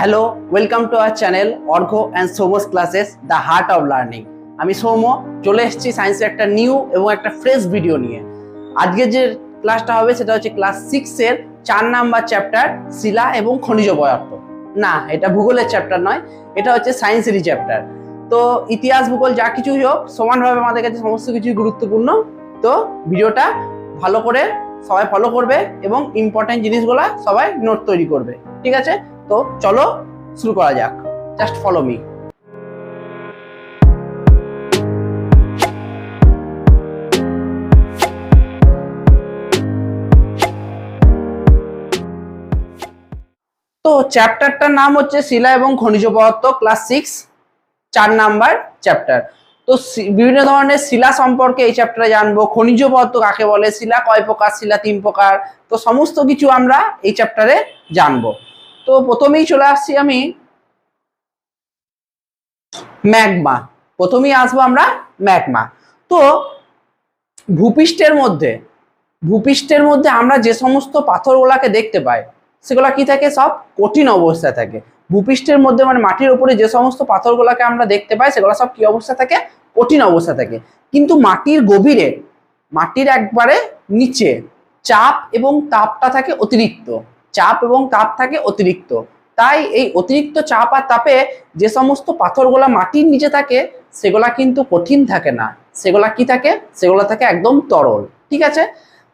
Hello welcome to our channel Argha and Soumo's classes the heart of learning আমি সৌম্য, চলে এসেছি সায়েন্সের একটা নিউ এবং একটা ফ্রেশ ভিডিও নিয়ে। আজকে যে ক্লাসটা হবে, সেটা হচ্ছে ক্লাস সিক্সের চার নাম্বার চ্যাপ্টার শিলা এবং খনিজ পদার্থ। না, এটা ভূগোলের চ্যাপ্টার নয়, এটা হচ্ছে সায়েন্সেরই চ্যাপ্টার তো ইতিহাস, ভূগোল যা কিছুই হোক, সমানভাবে আমাদের কাছে সমস্ত কিছুই গুরুত্বপূর্ণ। তো ভিডিওটা ভালো করে সবাই ফলো করবে এবং ইম্পর্টেন্ট জিনিসগুলো সবাই নোট তৈরি করবে। ঠিক আছে? তো চলো শুরু করা যাক। জাস্ট ফলো মি তো চ্যাপ্টারটার নাম হচ্ছে শিলা এবং খনিজ পদার্থ ক্লাস সিক্স চার নাম্বার চ্যাপ্টার। তো বিভিন্ন ধরনের শিলা সম্পর্কে এই চ্যাপ্টারে জানব। খনিজ পদার্থ কাকে বলে? শিলা কয় প্রকার? শিলা তিন প্রকার। তো সমস্ত কিছু আমরা এই চ্যাপ্টারে জানব। তো প্রথমেই চলে আসছি আমি ম্যাগমা। প্রথমেই আসব আমরা ম্যাগমা। তো ভূপৃষ্ঠের মধ্যে ভূপৃষ্ঠের মধ্যে আমরা যে সমস্ত পাথরগুলাকে দেখতে পাই, সেগুলা কি থাকে? সব কঠিন অবস্থায় থাকে। ভূপৃষ্ঠের মধ্যে মানে মাটির উপরে যে সমস্ত পাথরগুলোকে আমরা দেখতে পাই, সেগুলো সব কি অবস্থা থাকে? কঠিন অবস্থা থাকে। কিন্তু মাটির গভীরে, মাটির একবারে নিচে চাপ এবং তাপটা থাকে অতিরিক্ত। চাপ এবং তাপ থাকে অতিরিক্ত। তাই এই অতিরিক্ত চাপ আর তাপে যে সমস্ত পাথরগুলা মাটির নিচে থাকে, সেগুলা কিন্তু কঠিন থাকে না। সেগুলা কি থাকে? সেগুলা থাকে একদম তরল, ঠিক আছে?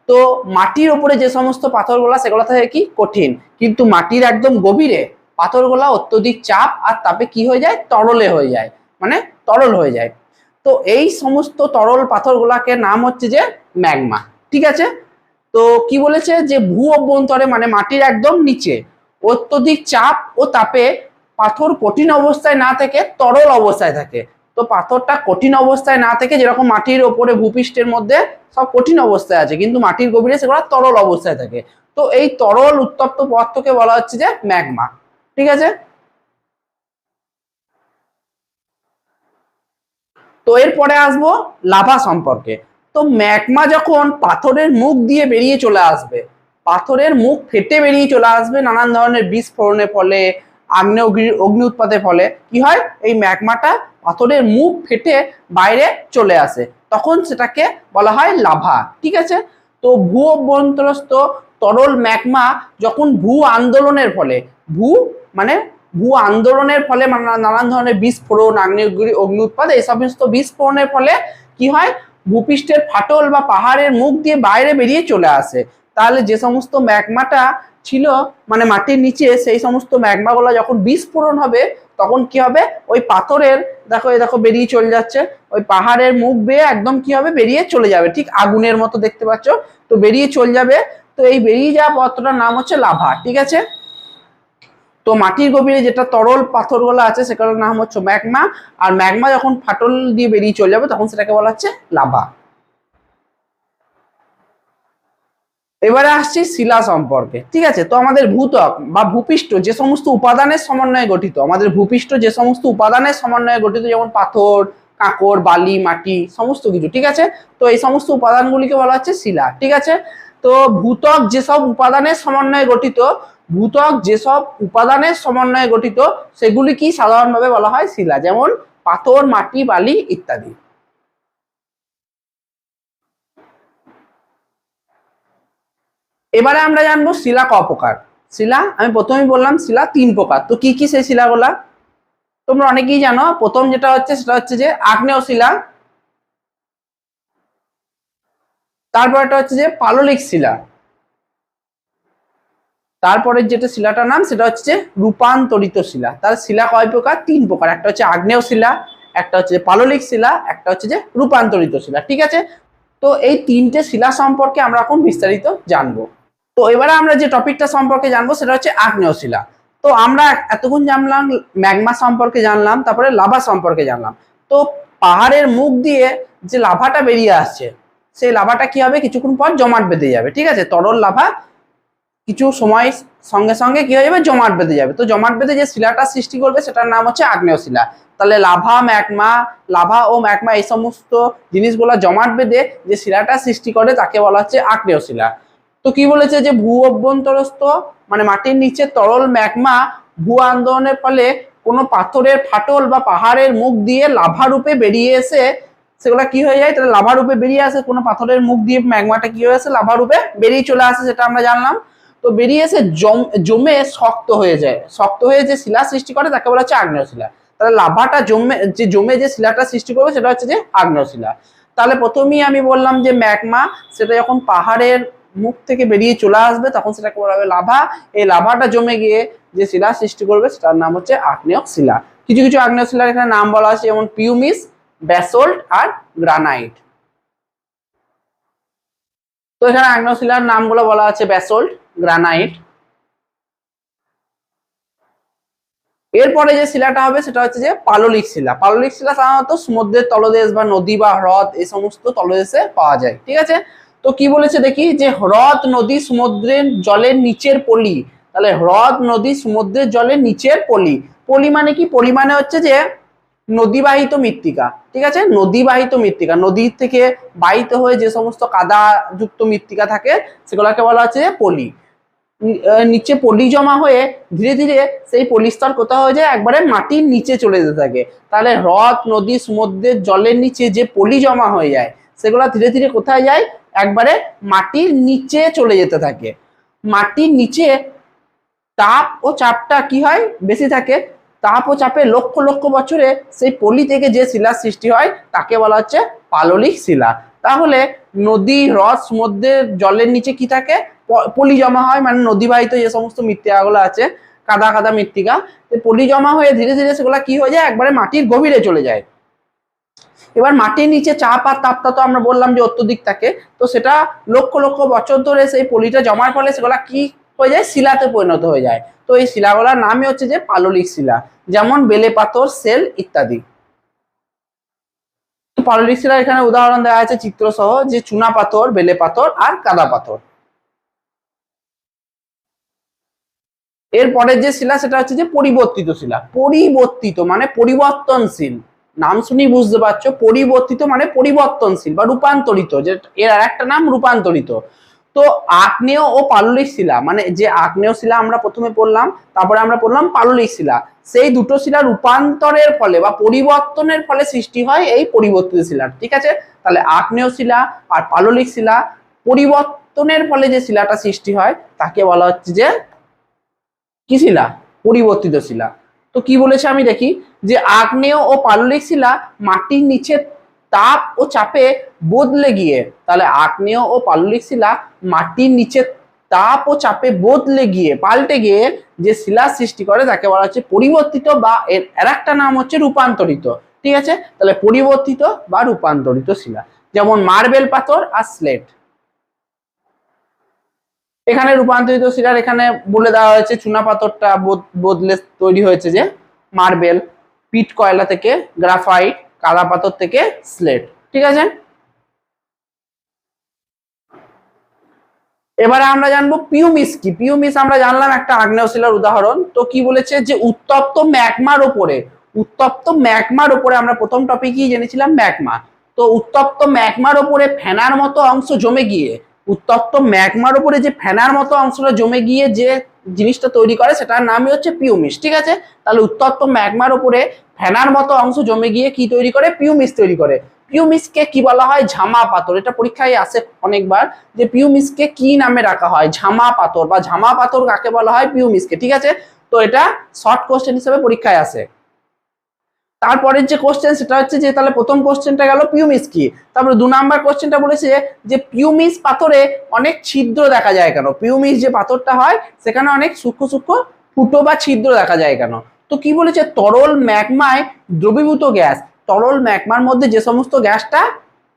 তো মাটির উপরে যে সমস্ত পাথরগুলা, সেগুলো থাকে কি? কঠিন। কিন্তু মাটির একদম গভীরে পাথরগুলা অত্যধিক চাপ আর তাপে কি হয়ে যায়? তরলে হয়ে যায় মানে তরল হয়ে যায়। তো এই সমস্ত তরল পাথরগুলাকে নাম হচ্ছে যে ম্যাগমা, ঠিক আছে? তো কি বলেছে? যে ভূ অভ্যন্তরে মানে মাটির একদম নিচে অত্যধিক চাপ ও তাপে পাথর কঠিন অবস্থায় না থেকে তরল অবস্থায় থাকে। তো পাথরটা কঠিন অবস্থায় না থেকে যেরকম মাটির ওপরে ভূপৃষ্ঠের মধ্যে সব কঠিন অবস্থায় আছে, কিন্তু মাটির গভীরে সেগুলো তরল অবস্থায় থাকে। তো এই তরল উত্তপ্ত পদার্থকে বলা হচ্ছে যে ম্যাগমা। ঠিক আছে? তো এরপরে আসব লাভা সম্পর্কে। তো ম্যাগমা যখন পাথরের মুখ দিয়ে বেরিয়ে চলে আসবে, পাথরের মুখ ফেটে বেরিয়ে চলে আসবে নানান ধরনের বিস্ফোরণের ফলে আগ্নেয়গিরি অগ্নি উৎপাতের ফলে, কি হয়? এই ম্যাগমাটা পাথরের মুখ ফেটে বাইরে চলে আসে। তখন সেটাকে বলা হয় লাভা, ঠিক আছে? তো ভূ অভ্যন্তরস্থ তরল ম্যাগমা যখন ভূ আন্দোলনের ফলে, ভূ মানে ভূ আন্দোলনের ফলে নানান ধরনের বিস্ফোরণ, আগ্নেয়গিরি, অগ্নি উৎপাদ এই সমস্ত বিস্ফোরণের ফলে কি হয়? ভূপৃষ্ঠের ফাটল বা পাহাড়ের মুখ দিয়ে বাইরে বেরিয়ে চলে আসে। তাহলে যে সমস্ত ম্যাগমাটা ছিল মানে মাটির নিচে, সেই সমস্ত ম্যাগমাগুলো যখন বিস্ফোরণ হবে, তখন কি হবে? ওই পাথরের, দেখো, এই দেখো, বেরিয়ে চলে যাচ্ছে। ওই পাহাড়ের মুখ বেয়ে একদম কি হবে? বেরিয়ে চলে যাবে। ঠিক আগুনের মতো দেখতে পাচ্ছ। তো বেরিয়ে চলে যাবে। তো এই বেরিয়ে যাওয়া পত্রটার নাম হচ্ছে লাভা। ঠিক আছে? তো মাটির গভীরে যেটা তরল পাথরগুলো আছে, সেগুলোর নাম হচ্ছে ম্যাগমা। আর ম্যাগমা যখন ফাটল দিয়ে বেরিয়ে চলে যাবে, তখন সেটাকে বলা হচ্ছে লাভা এবারে আসছি শিলা সম্পর্কে, ঠিক আছে? তো আমাদের ভূত্বক বা ভূপৃষ্ঠ যে সমস্ত উপাদানের সমন্বয়ে গঠিত, আমাদের ভূপৃষ্ঠ যে সমস্ত উপাদানের সমন্বয়ে গঠিত, যেমন পাথর কাঁকড় বালি, মাটি, সমস্ত কিছু, ঠিক আছে? তো এই সমস্ত উপাদানগুলিকে বলা হচ্ছে শিলা, ঠিক আছে? তো ভূত্বক যেসব উপাদানের সমন্বয়ে গঠিত ভূত্বক যেসব উপাদানের সমন্বয়ে গঠিত, সেগুলি কি সাধারণভাবে বলা হয়? শিলা, যেমন পাথর, মাটি, বালি ইত্যাদি। এবারে আমরা জানব শিলা ক প্রকার। শিলা, আমি প্রথমেই বললাম শিলা তিন প্রকার। তো কি কি সেই শিলাগুলা? তোমরা অনেকেই জানো, প্রথম যেটা হচ্ছে সেটা হচ্ছে যে আগ্নেয় শিলা, তারপর একটা হচ্ছে যে পাললিক শিলা। তারপরে যেটা শিলাটার নাম, সেটা হচ্ছে রূপান্তরিত শিলা। তার শিলা কয় প্রকার? তিন প্রকার। একটা হচ্ছে আগ্নেয় শিলা, একটা হচ্ছে পাললিক শিলা, একটা হচ্ছে যে রূপান্তরিত শিলা। ঠিক আছে? তো এই তিনটে শিলা সম্পর্কে আমরা এখন বিস্তারিত জানব। তো এবারে আমরা যে টপিকটা সম্পর্কে জানব, সেটা হচ্ছে আগ্নেয় শিলা। তো আমরা এতক্ষণ জানলাম, ম্যাগমা সম্পর্কে জানলাম, তারপরে লাভা সম্পর্কে জানলাম। তো পাহাড়ের মুখ দিয়ে যে লাভাটা বেরিয়ে আসছে, সেই লাভাটা কি হবে? কিছুক্ষণ পর জমাট বেঁধে যাবে। ঠিক আছে? তরল লাভা কিছু সময় সঙ্গে সঙ্গে কি হয়ে যাবে? জমাট বেঁধে যাবে। তো জমাট বেঁধে যে শিলাটা সৃষ্টি করবে, সেটার নাম হচ্ছে আগ্নেয় শিলা। তাহলে লাভা, ম্যাগমা, লাভা ও ম্যাগমা এই সমস্ত জিনিসগুলো জমাট বেঁধে যে শিলাটা সৃষ্টি করে, তাকে বলা হচ্ছে আগ্নেয় শিলা। তো কি বলেছে যে ভূ অভ্যন্তরস্থ মানে মাটির নিচে তরল ম্যাগমা ভূ আন্দোলনের ফলে কোনো পাথরের ফাটল বা পাহাড়ের মুখ দিয়ে লাভা রূপে বেরিয়ে এসে সেগুলো কি হয়ে যায়? তাহলে লাভা রূপে বেরিয়ে আসে, কোনো পাথরের মুখ দিয়ে ম্যাগমাটা কি হয়ে আসে? লাভা রূপে বেরিয়ে চলে আসে, সেটা আমরা জানলাম। তো বেরিয়ে এসে জম- শক্ত হয়ে যায়। শক্ত হয়ে যে শিলা সৃষ্টি করে, তাকে বলা হচ্ছে আগ্নেয় শিলা। তাহলে লাভাটা জমে, যে জমে যে শিলাটা সৃষ্টি করবে, সেটা হচ্ছে যে আগ্নেয় শিলা। তাহলে প্রথমেই আমি বললাম যে ম্যাগমা, সেটা যখন পাহাড়ের মুখ থেকে বেরিয়ে চলে আসবে, তখন সেটাকে বলা হবে লাভা। এই লাভাটা জমে গিয়ে যে শিলা সৃষ্টি করবে, সেটার নাম হচ্ছে আগ্নেয় শিলা। কিছু কিছু আগ্নেয় শিলার এখানে নাম বলা আছে যেমন পিউমিস, ব্যাসল্ট আর গ্রানাইট। তো এখানে আগ্নেয় শিলার নামগুলো বলা আছে ব্যাসল্ট গ্রানাইট। এরপরে যে শিলাটা হবে সেটা হচ্ছে যে পাললিক শিলা। পাললিক শিলা সাধারণত সমুদ্রের তলদেশ বা নদী বা হ্রদ এই সমস্ত তলদেশে পাওয়া যায়, ঠিক আছে? তো কি বলেছে দেখি? যে হ্রদ, নদী, সমুদ্রের জলের নিচের পলি। তাহলে হ্রদ, নদী, সমুদ্রের জলের নিচের পলি। পলি মানে কি? পলি মানে হচ্ছে যে নদীবাহিত মৃত্তিকা, ঠিক আছে? নদীবাহিত মৃত্তিকা, নদীর থেকে বাহিত হয়ে যে সমস্ত কাদা যুক্ত মৃত্তিকা থাকে, সেগুলোকে বলা হচ্ছে পলি। নিচে পলি জমা হয়ে ধীরে ধীরে সেই পলিস্তর কোথাও হয়ে যায়, একবারে মাটির নিচে চলে যেতে থাকে। তাহলে হ্রদ, নদী সমুদ্রের জলের নিচে যে পলি জমা হয়ে যায়, সেগুলো ধীরে ধীরে কোথায় যায়? একবারে মাটির নিচে চলে যেতে থাকে। মাটির নিচে তাপ ও চাপটা কি হয়? বেশি থাকে। তাপ ও চাপে লক্ষ লক্ষ বছরে সেই পলি থেকে যে শিলার সৃষ্টি হয়, তাকে বলা হচ্ছে পাললিক শিলা। তাহলে নদী হ্রদ মধ্যে জলের নিচে কি থাকে? পলি জমা হয় মানে নদীবাহিত যে সমস্ত মৃত্তিকাগুলো আছে, কাদা কাদা মৃত্তিকা পলি জমা হয়ে ধীরে ধীরে সেগুলো কি হয়ে যায়? একবারে মাটির গভীরে চলে যায়। এবার মাটির নিচে চাপ আর তাপটা তো আমরা বললাম যে অত্যধিক থাকে, তো সেটা লক্ষ লক্ষ বছর ধরে সেই পলিটা জমার ফলে সেগুলা কি হয়ে যায়, শিলাতে পরিণত হয়ে যায়। তো এই শিলাগুলোর নামই হচ্ছে যে পাললিক শিলা, যেমন বেলে পাথর, সেল ইত্যাদি। পাললিক শিলার এখানে উদাহরণ দেওয়া আছে চিত্র সহ যে চুনা পাথর, বেলে পাথর আর কাদা পাথর। এরপরের যে শিলা, সেটা হচ্ছে যে পরিবর্তিত শিলা। পরিবর্তিত মানে পরিবর্তনশীল। নাম শুনি বুঝতে পারছ, পরিবর্তিত মানে পরিবর্তনশীল বা রূপান্তরিত, যে এর একটা নাম রূপান্তরিত। তো আগ্নেয় ও পাললিক শিলা মানে যে আগ্নেয় শিলা আমরা প্রথমে পড়লাম, তারপরে আমরা পড়লাম পাললিক শিলা। সেই দুটো শিলা রূপান্তরের ফলে বা পরিবর্তনের ফলে সৃষ্টি হয় এই পরিবর্তিত শিলার, ঠিক আছে? তাহলে আগ্নেয় শিলা আর পাললিক শিলা, পরিবর্তনের ফলে যে শিলাটা সৃষ্টি হয়, তাকে বলা হচ্ছে যে কি শিলা? পরিবর্তিত শিলা। তো কি বলেছে আমি দেখি, যে আগ্নেয় ও পাললিক শিলা মাটির নিচে তাপ ও চাপে বদলে গিয়ে, তাহলে আগ্নেয় ও পাললিক শিলা মাটির নিচে তাপ ও চাপে বদলে গিয়ে, পাল্টে গিয়ে যে শিলা সৃষ্টি করে, তাকে বলা হচ্ছে পরিবর্তিত বা এর আর একটা নাম হচ্ছে রূপান্তরিত। ঠিক আছে? তাহলে পরিবর্তিত বা রূপান্তরিত শিলা। যেমন মার্বেল পাথর আর স্লেট। এখানে রূপান্তরিত শিলার এখানে বলে দেওয়া হয়েছে, চুনা পাথরটা বদ- বদলে তৈরি হয়েছে যে মার্বেল, পিট কয়লা থেকে গ্রাফাইট কাদা পাথর থেকে স্লেট, ঠিক আছে? এবারে আমরা জানব পিউমিস কি? পিউমিস আমরা জানলাম একটা আগ্নেয় শিলার উদাহরণ। তো কি বলেছে? যে উত্তপ্ত ম্যাগমার ওপরে উত্তপ্ত ম্যাগমার ওপরে আমরা প্রথম টপিকই জেনেছিলাম ম্যাগমা। তো উত্তপ্ত ম্যাগমার ওপরে ফেনার মতো অংশ জমে গিয়ে, উত্তপ্ত ম্যাগমার উপরে যে ফেনার মতো অংশটা জমে গিয়ে যে জিনিসটা তৈরি করে, সেটার নামই হচ্ছে পিউমিস, ঠিক আছে? তাহলে উত্তপ্ত ম্যাগমার উপরে ফেনার মতো অংশ জমে গিয়ে কি তৈরি করে? পিউমিস তৈরি করে। পিউমিসকে কি বলা হয়? ঝামা পাথর। এটা পরীক্ষায় আসে অনেকবার যে পিউমিসকে কি নামে রাখা হয়? ঝামা পাথর। বা ঝামা পাথর কাকে বলা হয়? পিউমিসকে ঠিক আছে? তো এটা শর্ট কোশ্চেন হিসেবে পরীক্ষায় আসে। তারপরের যে কোশ্চেন সেটা হচ্ছে যে তাহলে প্রথম কোশ্চেনটা গেল পিউমিস কি? তারপরে দু নাম্বার কোশ্চেনটা বলেছে যে পিউমিস পাথরে অনেক ছিদ্র দেখা যায় কেন? পিউমিস যে পাথরটা হয়, সেখানে অনেক সূক্ষ্ম সূক্ষ্ম ফুটো বা ছিদ্র দেখা যায় কেন? তো কি বলেছে? তরল ম্যাগমায় দ্রবীভূত গ্যাস। তরল ম্যাগমার মধ্যে যে সমস্ত গ্যাসটা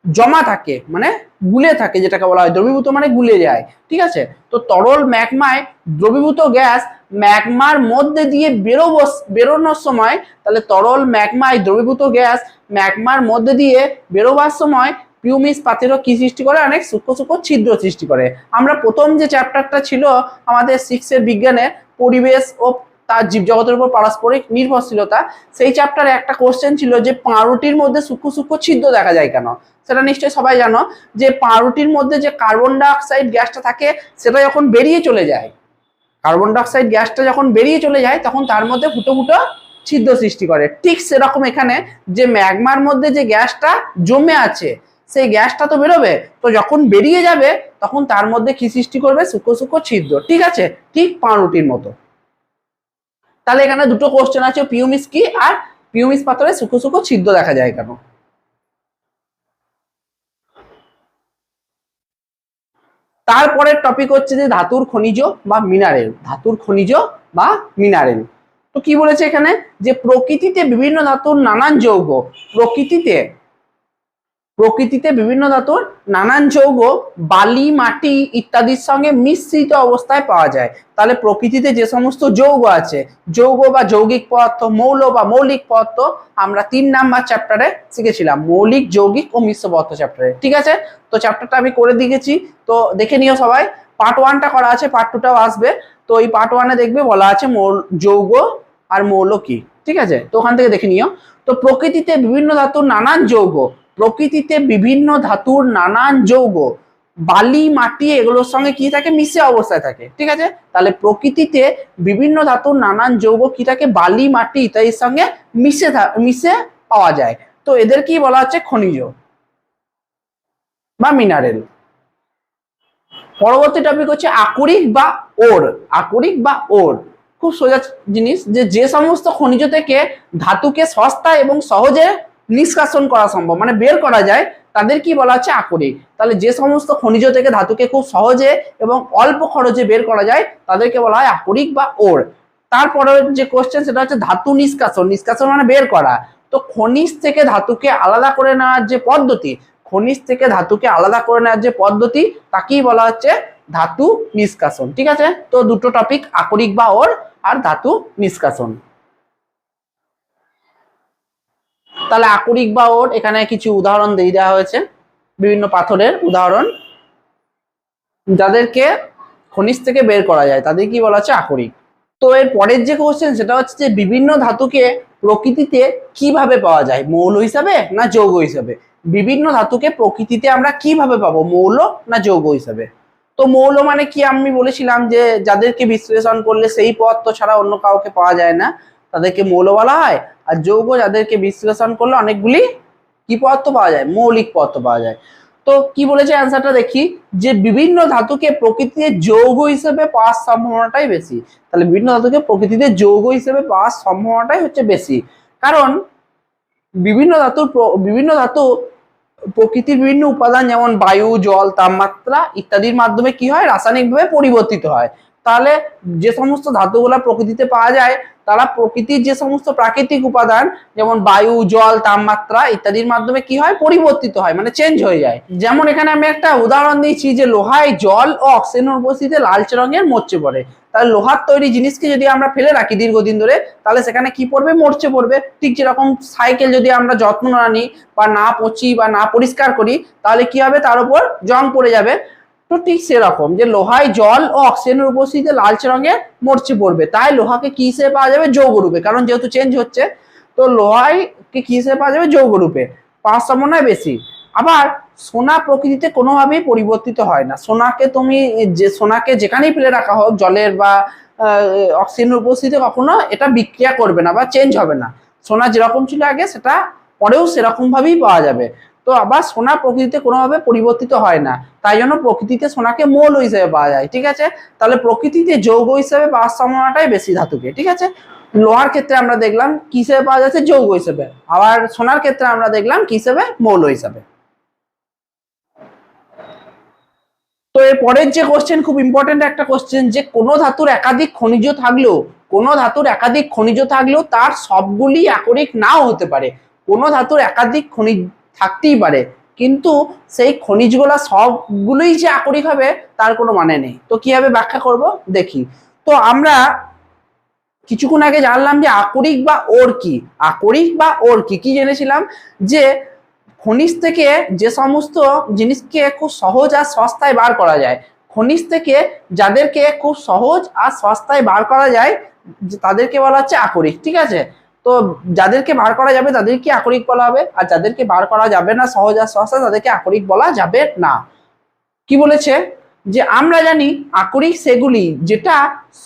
জমা থাকে মানে গুলে থাকে, যেটাকে বলা হয়, দ্রবীভূত মানে গুলে যায়, ঠিক আছে? তো তরল ম্যাগমায় দ্রবীভূত গ্যাস ম্যাগমার মধ্যে দিয়ে বেরোবো, বেরোনোর সময়, তাহলে তরল ম্যাগমায় দ্রবীভূত গ্যাস ম্যাগমার মধ্যে দিয়ে বেরোবার সময় পিউমিস পাথরও কি সৃষ্টি করে? অনেক সূক্ষ্ম সূক্ষ্ম ছিদ্র সৃষ্টি করে। আমরা প্রথম যে চ্যাপ্টারটা ছিল আমাদের সিক্সের বিজ্ঞানের পরিবেশ ও তার জীবজগতের উপর পারস্পরিক নির্ভরশীলতা, সেই চ্যাপ্টারে একটা কোশ্চেন ছিল যে পাউরুটির মধ্যে সূক্ষ্ম সূক্ষ্ম ছিদ্র দেখা যায় কেন? সেটা নিশ্চয়ই সবাই জানো যে পাউরুটির মধ্যে যে কার্বন ডাই অক্সাইড গ্যাসটা থাকে, সেটা যখন বেরিয়ে চলে যায় কার্বন ডাইঅক্সাইড গ্যাসটা যখন বেরিয়ে চলে যায়, তখন তার মধ্যে ফুটো ফুটো ছিদ্র সৃষ্টি করে। ঠিক সেরকম এখানে যে ম্যাগমার মধ্যে যে গ্যাসটা জমে আছে, সেই গ্যাসটা তো বেরোবে, তো যখন বেরিয়ে যাবে, তখন তার মধ্যে কি সৃষ্টি করবে? শুকো শুকো ছিদ্র। ঠিক আছে? ঠিক পাউরুটির মতো। তাহলে এখানে দুটো কোশ্চেন আছে, পিউমিস কি আর পিউমিস পাথরে শুকো শুকো ছিদ্র দেখা যায় কেন? তারপরের টপিক হচ্ছে যে ধাতুর খনিজ বা মিনারেল ধাতুর খনিজ বা মিনারেল তো কি বলেছে এখানে? যে প্রকৃতিতে বিভিন্ন ধাতুর নানান যৌগ, প্রকৃতিতে প্রকৃতিতে বিভিন্ন ধাতুর নানান যৌগ, বালি, মাটি ইত্যাদির সঙ্গে মিশ্রিত অবস্থায় পাওয়া যায়। তাহলে প্রকৃতিতে যে সমস্ত যৌগ আছে, যৌগ বা যৌগিক পদার্থ, মৌল বা মৌলিক পদার্থ, আমরা তিন নাম্বার চ্যাপ্টারে শিখেছিলাম, মৌলিক, যৌগিক ও মিশ্র পদার্থ চ্যাপ্টারে ঠিক আছে? তো চ্যাপ্টারটা আমি করে দিয়েছি। তো দেখে নিও সবাই পার্ট ওয়ানটা করা আছে পার্ট টুটাও আসবে। তো এই পার্ট ওয়ানে দেখবে বলা আছে মৌল, যৌগ আর মৌল কি। ঠিক আছে? তো ওখান থেকে দেখে নিও। তো প্রকৃতিতে বিভিন্ন ধাতুর নানান যৌগ প্রকৃতিতে বিভিন্ন ধাতুর নানান যৌগ, বালি, মাটি এগুলোর সঙ্গে কি থাকে? মিশে অবস্থায় থাকে। ঠিক আছে? তাহলে প্রকৃতিতে বিভিন্ন ধাতুর নানান যৌগ কি থাকে? বালি, মাটি ইত্যাদির সঙ্গে মিশে মিশে পাওয়া যায়। তো এদের কি বলা হচ্ছে? খনিজ বা মিনারেল পরবর্তী টপিক হচ্ছে আকরিক বা ওর। আকরিক বা ওর। খুব সোজা জিনিস যে যে সমস্ত খনিজ থেকে ধাতুকে সস্তা এবং সহজে নিষ্কাশন করা সম্ভব। মানে বের করা যায়, তাদের কি বলা হচ্ছে আকরিক তাহলে যে সমস্ত খনিজ থেকে ধাতুকে খুব সহজে এবং অল্প খরচে বের করা যায়, তাদেরকে বলা হয় আকরিক বা ওর তারপরে যে কোশ্চেন সেটা হচ্ছে ধাতু নিষ্কাশন। নিষ্কাশন মানে বের করা। তো খনিজ থেকে ধাতুকে আলাদা করে নেওয়ার যে পদ্ধতি, খনিজ থেকে ধাতুকে আলাদা করে নেওয়ার যে পদ্ধতি, তাকেই বলা হচ্ছে ধাতু নিষ্কাশন। ঠিক আছে? তো দুটো টপিক আকরিক বা ওর আর ধাতু নিষ্কাশন। তাহলে আকরিক বা ওর এখানে কিছু উদাহরণ দিয়ে দেওয়া হয়েছে। বিভিন্ন পাথরের উদাহরণ। যাদেরকে খনিজ থেকে বের করা যায়, তাদের কি বলা হচ্ছে আকরিক। তো এর পরের যে কোশ্চেন সেটা হচ্ছে যে বিভিন্ন ধাতুকে প্রকৃতিতে কীভাবে পাওয়া যায়? মৌল হিসাবে না যৌগ হিসাবে? বিভিন্ন ধাতুকে প্রকৃতিতে আমরা কীভাবে পাবো? মৌল না যৌগ হিসাবে? তো মৌল মানে কি? আমি বলেছিলাম যে যাদেরকে বিশ্লেষণ করলে সেই পথ তো ছাড়া অন্য কাউকে পাওয়া যায় না। তাদেরকে মৌল বলা হয়। আর যৌগ যাদেরকে বিশ্লেষণ করলে অনেকগুলি কি পদার্থ পাওয়া যায়? মৌলিক পদার্থ পাওয়া যায়। তো কি বলেছে অ্যান্সারটা দেখি? যে বিভিন্ন ধাতুকে প্রকৃতিতে যৌগ হিসেবে পাওয়ার সম্ভাবনাটাই বেশি। তাহলে বিভিন্ন ধাতুকে প্রকৃতিতে যৌগ হিসেবে পাওয়ার সম্ভাবনাটাই হচ্ছে বেশি। কারণ বিভিন্ন ধাতুর বিভিন্ন ধাতু প্রকৃতির বিভিন্ন উপাদান যেমন বায়ু, জল, তাপমাত্রা ইত্যাদির মাধ্যমে কি হয়? রাসায়নিকভাবে পরিবর্তিত হয়। তাহলে যে সমস্ত ধাতুগুলা প্রকৃতিতে পাওয়া যায় তারা প্রকৃতির যে সমস্ত প্রাকৃতিক উপাদান, যেমন বায়ু, জল, তাপমাত্রা ইত্যাদির মাধ্যমে কি হয়? পরিবর্তিত হয় মানে চেঞ্জ হয়ে যায়। যেমন এখানে আমি একটা উদাহরণ দিয়েছি যে লোহায় জল ও অক্সিজেনের উপস্থিতিতে লালচে রঙের মরচে পড়ে। তাহলে লোহার তৈরি জিনিসকে যদি আমরা ফেলে রাখি দীর্ঘদিন ধরে, তাহলে সেখানে কি পড়বে? মরচে পড়বে। ঠিক যেরকম সাইকেল যদি আমরা যত্ন না নিই বা না পচি বা না পরিষ্কার করি, তাহলে কি হবে? তার উপর জং পড়ে যাবে। তো ঠিক সেরকম যে লোহায় জল ও অক্সিজেনের উপস্থিতিতে লালচে রঙের মরচে পড়বে। তাই লোহাকে কি হিসেবে পাওয়া যাবে? যৌগ রূপে। কারণ যেহেতু চেঞ্জ হচ্ছে, তো লোহায় কি হিসেবে পাওয়া যাবে? যৌগ রূপে। পাঁচ সম্ভাবনা বেশি। আবার সোনা প্রকৃতিতে কোনোভাবেই পরিবর্তিত হয় না। সোনাকে তুমি যে, সোনাকে যেখানেই ফেলে রাখা হোক, জলের বা অক্সিজেনের উপস্থিতিতে কখনো এটা বিক্রিয়া করবে না বা চেঞ্জ হবে না। সোনা যেরকম ছিল আগে, সেটা পরেও সেরকম ভাবেই পাওয়া যাবে। তো আবার সোনা প্রকৃতিতে কোনোভাবে পরিবর্তিত হয় না। তাই জন্য প্রকৃতিতে সোনাকে মৌল হিসেবে পাওয়া যায়, ঠিক আছে? তাহলে প্রকৃতিতে যৌগ হিসেবে পাওয়ার সম্ভাবনাটাই বেশি ধাতুকে, ঠিক আছে? লোহার ক্ষেত্রে আমরা দেখলাম কি হিসেবে পাওয়া যাচ্ছে? যৌগ হিসেবে। আবার সোনার ক্ষেত্রে আমরা দেখলাম কি হিসেবে? মৌল হিসেবে। তো এর পরের যে কোশ্চেন খুব ইম্পর্টেন্ট একটা কোশ্চেন যে কোন ধাতুর একাধিক খনিজ থাকলেও, কোন ধাতুর একাধিক খনিজ থাকলেও তার সবগুলি একরিক নাও হতে পারে। কোন ধাতুর একাধিক খনিজ থাকতেই পারে। কিন্তু সেই খনিজগুলা সবগুলোই যে আকরিক হবে, তার কোনো মানে নেই। তো কীভাবে ব্যাখ্যা করব? দেখি। তো আমরা কিছুক্ষণ আগে জানলাম যে আকরিক বা ওর কি? আকরিক বা ওর কি? কি জেনেছিলাম? যে খনিজ থেকে যে সমস্ত জিনিসকে খুব সহজ আর সস্তায় বার করা যায়। খনিজ থেকে যাদেরকে খুব সহজ আর সস্তায় বার করা যায়, তাদেরকে বলা হচ্ছে আকরিক, ঠিক আছে? তো যাদেরকে বার করা যাবে তাদেরকে আকরিক বলা হবে। আর যাদেরকে বার করা যাবে না সহজ আর সস্তা, তাদেরকে আকরিক বলা যাবে না। কি বলেছে? যে আমরা জানি আকরিক সেগুলি যেটা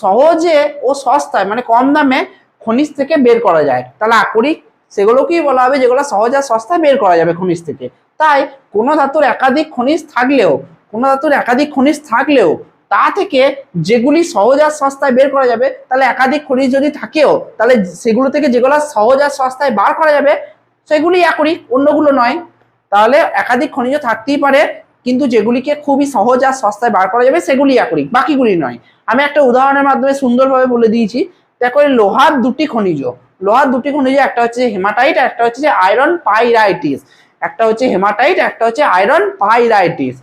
সহজে ও সস্তায় মানে কম দামে খনিজ থেকে বের করা যায়। তাহলে আকরিক সেগুলোকেই বলা হবে যেগুলো সহজ আর সস্তায় বের করা যাবে খনিজ থেকে। তাই কোনো ধাতুর একাধিক খনিজ থাকলেও, কোনো ধাতুর একাধিক খনিজ থাকলেও তা থেকে যেগুলি সহজ আর সস্তায় বের করা যাবে, তাহলে একাধিক খনিজ যদি থাকেও, তাহলে সেগুলো থেকে যেগুলো সহজ আর সস্তায় বার করা যাবে, সেগুলি আকরিক অন্যগুলো নয়। তাহলে একাধিক খনিজ থাকতেই পারে, কিন্তু যেগুলিকে খুবই সহজ আর সস্তায় বার করা যাবে, সেগুলি আকরিক বাকিগুলি নয়। আমি একটা উদাহরণের মাধ্যমে সুন্দরভাবে বলে দিয়েছি। দেখো লোহার দুটি খনিজ, লোহার দুটি খনিজ, একটা হচ্ছে হেমাটাইট, একটা হচ্ছে আয়রন পাইরাইটিস, একটা হচ্ছে হেমাটাইট, একটা হচ্ছে আয়রন পাইরাইটিস।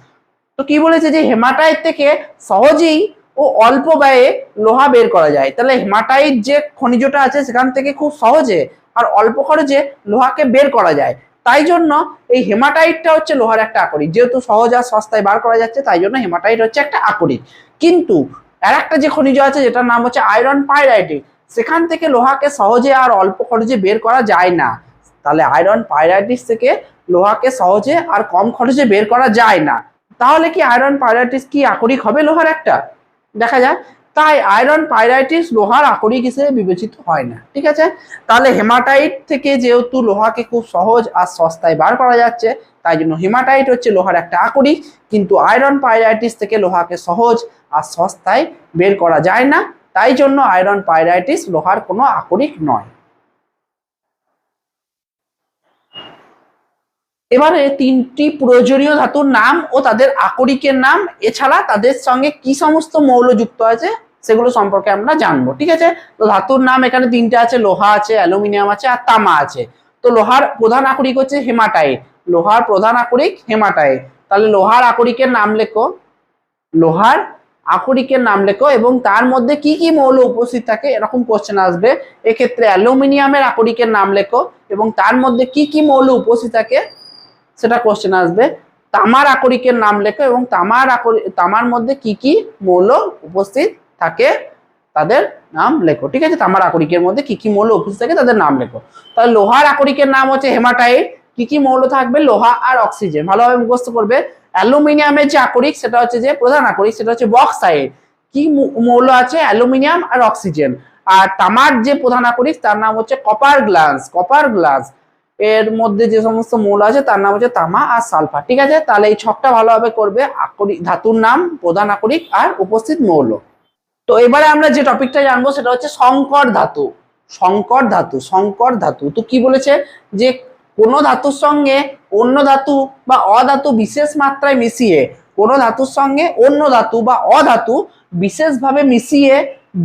তো কি বলেছে যে হেমাটাইট থেকে সহজেই ও অল্প ব্যয়ে লোহা বের করা যায়। তাহলে হেমাটাইট যে খনিজটা আছে সেখান থেকে খুব সহজে আর অল্প খরচে লোহাকে বের করা যায়। তাই জন্য এই হেমাটাইটটা হচ্ছে লোহার একটা আকরিক যেহেতু সহজ আর সস্তায় বার করা যাচ্ছে, তাই জন্য হেমাটাইট হচ্ছে একটা আকরিক কিন্তু আর একটা যে খনিজ আছে যেটার নাম হচ্ছে আয়রন পাইরাইটিস সেখান থেকে লোহাকে সহজে আর অল্প খরচে বের করা যায় না। তাহলে আয়রন পাইরাইটিস থেকে লোহাকে সহজে আর কম খরচে বের করা যায় না। তাহলে কি আয়রন পাইরাইটিস কি আকরিক হবে লোহার একটা? দেখা যায় তাই আয়রন পাইরাইটিস লোহার আকরিক হিসেবে বিবেচিত হয় না, ঠিক আছে? তাহলে হেমাটাইট থেকে যেহেতু লোহাকে খুব সহজ আর সস্তায় বার করা যাচ্ছে, তাই জন্য হেমাটাইট হচ্ছে লোহার একটা আকরিক। কিন্তু আয়রন পাইরাইটিস থেকে লোহাকে সহজ আর সস্তায় বের করা যায় না, তাই জন্য আয়রন পাইরাইটিস লোহার কোনো আকরিক নয়। এবারে তিনটি প্রয়োজনীয় ধাতুর নাম ও তাদের আকরিকের নাম, এছাড়া তাদের সঙ্গে কি সমস্ত মৌল যুক্ত আছে সেগুলো সম্পর্কে আমরা জানব, ঠিক আছে? তো ধাতুর নাম এখানে তিনটে আছে, লোহা আছে, অ্যালুমিনিয়াম আছে আর তামা আছে। তো লোহার প্রধান আকরিক হচ্ছে হেমাটাইট, লোহার প্রধান আকরিক হেমাটাইট। তাহলে লোহার আকরিকের নাম লেখো, লোহার আকরিকের নাম লেখো এবং তার মধ্যে কি কি মৌল উপস্থিত থাকে এরকম কোশ্চেন আসবে। এক্ষেত্রে অ্যালুমিনিয়ামের আকরিকের নাম লেখো এবং তার মধ্যে কি কি মৌল উপস্থিত থাকে সেটা কোশ্চেন আসবে। তামার আকরিকের নাম লেখো এবং তামার আকরি, তামার মধ্যে কি কি মৌল উপস্থিত থাকে তাদের নাম লেখো, ঠিক আছে? তামার আকরিকের মধ্যে কি কি মৌল উপস্থিত থাকে তাদের নাম লেখো। তাহলে লোহার আকরিকের নাম হচ্ছে হেমাটাইট। কি কি মৌল থাকবে? লোহা আর অক্সিজেন। ভালোভাবে মুখস্থ করবে। অ্যালুমিনিয়ামের যে আকরিক, সেটা হচ্ছে যে প্রধান আকরিক, সেটা হচ্ছে বক্সাইড কি মৌল আছে? অ্যালুমিনিয়াম আর অক্সিজেন। আর তামার যে প্রধান আকরিক, তার নাম হচ্ছে কপার গ্লাস কপার গ্লাস এর মধ্যে যে সমস্ত মৌল আছে, তার নাম হচ্ছে তামা আর সালফার ঠিক আছে? তাহলে এই ছকটা ভালোভাবে করবে আকরিক ধাতুর নাম, প্রধান আকরিক আর উপস্থিত মৌল। তো এবারে আমরা যে টপিকটা জানব, সেটা হচ্ছে সংকর ধাতু। সংকর ধাতু সংকর ধাতু। তো কি বলেছে? যে কোনো ধাতুর সঙ্গে অন্য ধাতু বা অধাতু বিশেষ মাত্রায় মিশিয়ে, কোনো ধাতুর সঙ্গে অন্য ধাতু বা অধাতু বিশেষভাবে মিশিয়ে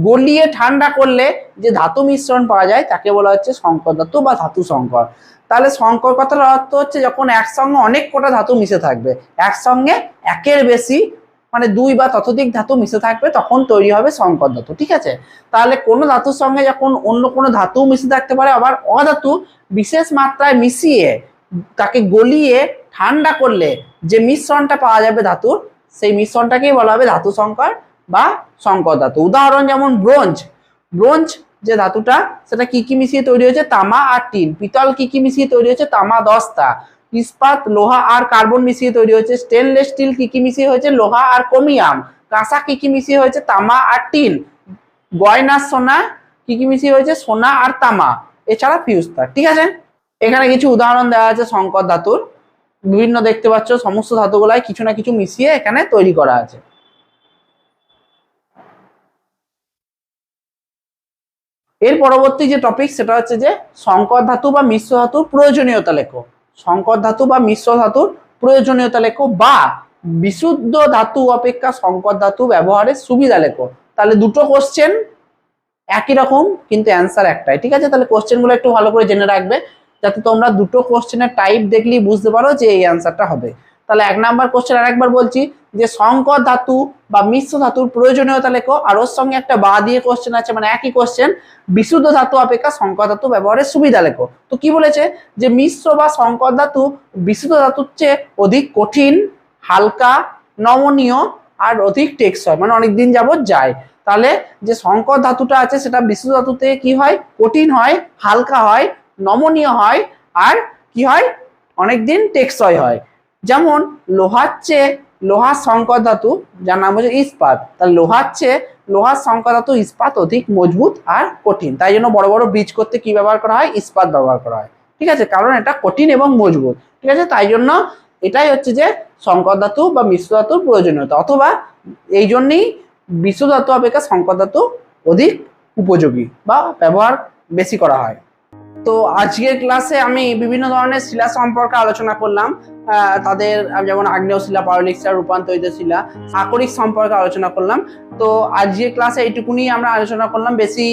গলিয়ে ঠান্ডা করলে যে ধাতু মিশ্রণ পাওয়া যায়, তাকে বলা হচ্ছে সংকর ধাতু বা ধাতু সংকর। তাহলে সংকর কথার অর্থ হচ্ছে যখন একসঙ্গে অনেক কটা ধাতু মিশে থাকবে, একসঙ্গে একের বেশি মানে দুই বা ততোধিক ধাতু মিশে থাকবে, তখন তৈরি হবে সংকর ধাতু, ঠিক আছে? তাহলে কোনো ধাতুর সঙ্গে যখন অন্য কোনো ধাতু মিশে থাকতে পারে, আবার অধাতু বিশেষ মাত্রায় মিশিয়ে তাকে গলিয়ে ঠান্ডা করলে যে মিশ্রণটা পাওয়া যাবে ধাতুর, সেই মিশ্রণটাকেই বলা হবে ধাতু সংকর বা সংকর ধাতু। উদাহরণ যেমন ব্রোঞ্জ ব্রোঞ্জ যে ধাতুটা, সেটা কি কি মিশিয়ে তৈরি হয়েছে? তামা আর টিন। পিতল কি কি মিশিয়ে তৈরি হয়েছে? তামা দস্তা। ইস্পাত, লোহা আর কার্বন মিশিয়ে তৈরি হয়েছে। স্টেনলেস স্টিল কি কি মিশিয়ে হয়েছে? লোহা আর ক্রোমিয়াম কাঁসা কি কি মিশিয়ে হয়েছে? তামা আর টিন। গয়নার সোনা কি কি মিশিয়ে হয়েছে? সোনা আর তামা। এছাড়া ফিউজতার ঠিক আছে? এখানে কিছু উদাহরণ দেওয়া আছে সংকর ধাতুর। বিভিন্ন দেখতে পাচ্ছ, সমস্ত ধাতুগুলাই কিছু না কিছু মিশিয়ে এখানে তৈরি করা আছে। এর পরবর্তী যে টপিক সেটা হচ্ছে যে সংকর ধাতু বা মিশ্র ধাতুর প্রয়োজনীয়তা লেখো। সংকর ধাতু বা মিশ্র ধাতুর প্রয়োজনীয়তা লেখো বা বিশুদ্ধ ধাতু অপেক্ষা সংকর ধাতু ব্যবহারের সুবিধা লেখো। তাহলে দুটো কোশ্চেন একই রকম, কিন্তু অ্যান্সার একটাই। ঠিক আছে? তাহলে কোশ্চেনগুলো একটু ভালো করে জেনে রাখবে, যাতে তোমরা দুটো কোশ্চেনের টাইপ দেখলেই বুঝতে পারো যে এই অ্যান্সারটা হবে। তাহলে এক নাম্বার কোশ্চেন আরেকবার বলছি যে সংকর ধাতু বা মিশ্র ধাতুর প্রয়োজনীয়তা লেখো। আর ওর সঙ্গে একটা বা দিয়ে কোশ্চেন আছে মানে একই কোশ্চেন বিশুদ্ধ ধাতু অপেক্ষা সংকর ধাতু ব্যবহারের সুবিধা লেখো। তো কি বলেছে? যে মিশ্র বা সংকর ধাতু বিশুদ্ধ ধাতুর চেয়ে অধিক কঠিন, হালকা, নমনীয় আর অধিক টেকসই মানে অনেক দিন যাবত যায়। তাহলে যে সংকর ধাতুটা আছে, সেটা বিশুদ্ধ ধাতুতে কি হয়? কঠিন হয়, হালকা হয়, নমনীয় হয়, আর কি হয়? অনেক দিন টেকসই হয়। যেমন লোহার চেয়ে লোহার সংকর ধাতু, যার নাম হচ্ছে ইস্পাত। তাহলে লোহার চেয়ে লোহার সংকর ধাতু, ইস্পাত অধিক মজবুত আর কঠিন। তাই জন্য বড় বড় ব্রিজ করতে কি ব্যবহার করা হয়? ইস্পাত ব্যবহার করা হয়। ঠিক আছে? কারণ এটা কঠিন এবং মজবুত। ঠিক আছে? তাই জন্য এটাই হচ্ছে যে সংকর ধাতু বা মিশ্র ধাতুর প্রয়োজনীয়তা। অথবা এই জন্যই মিশ্র ধাতু অপেক্ষা সংকর ধাতু অধিক উপযোগী বা ব্যবহার বেশি করা হয়। তো আজকের ক্লাসে আমি বিভিন্ন ধরনের শিলা সম্পর্কে আলোচনা করলাম। তাদের যেমন আগ্নেয় শিলা পারলিক শিলা, রূপান্তরিত শিলা, আকরিক সম্পর্কে আলোচনা করলাম। তো আজকের ক্লাসে এইটুকুনি আমরা আলোচনা করলাম, বেশি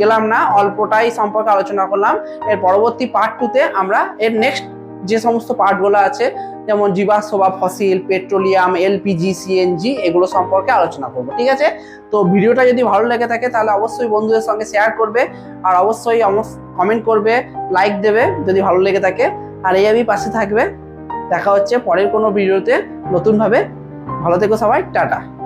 গেলাম না, অল্পটাই সম্পর্কে আলোচনা করলাম। এর পরবর্তী পার্ট টুতে আমরা এর নেক্সট যে সমস্ত পার্টগুলো আছে, যেমন জীবাশ্ম বা ফসিল, পেট্রোলিয়াম, এলপিজি, সিএনজি, এগুলো সম্পর্কে আলোচনা করব, ঠিক আছে? তো ভিডিওটা যদি ভালো লেগে থাকে, তাহলে অবশ্যই বন্ধুদের সঙ্গে শেয়ার করবে, আর অবশ্যই কমেন্ট করবে লাইক দেবে, যদি ভালো লেগে থাকে। আর এই আমি পাশে থাকবে। দেখা হচ্ছে পরের কোনো ভিডিওতে নতুনভাবে। ভালো থেকো সবাই, টাটা।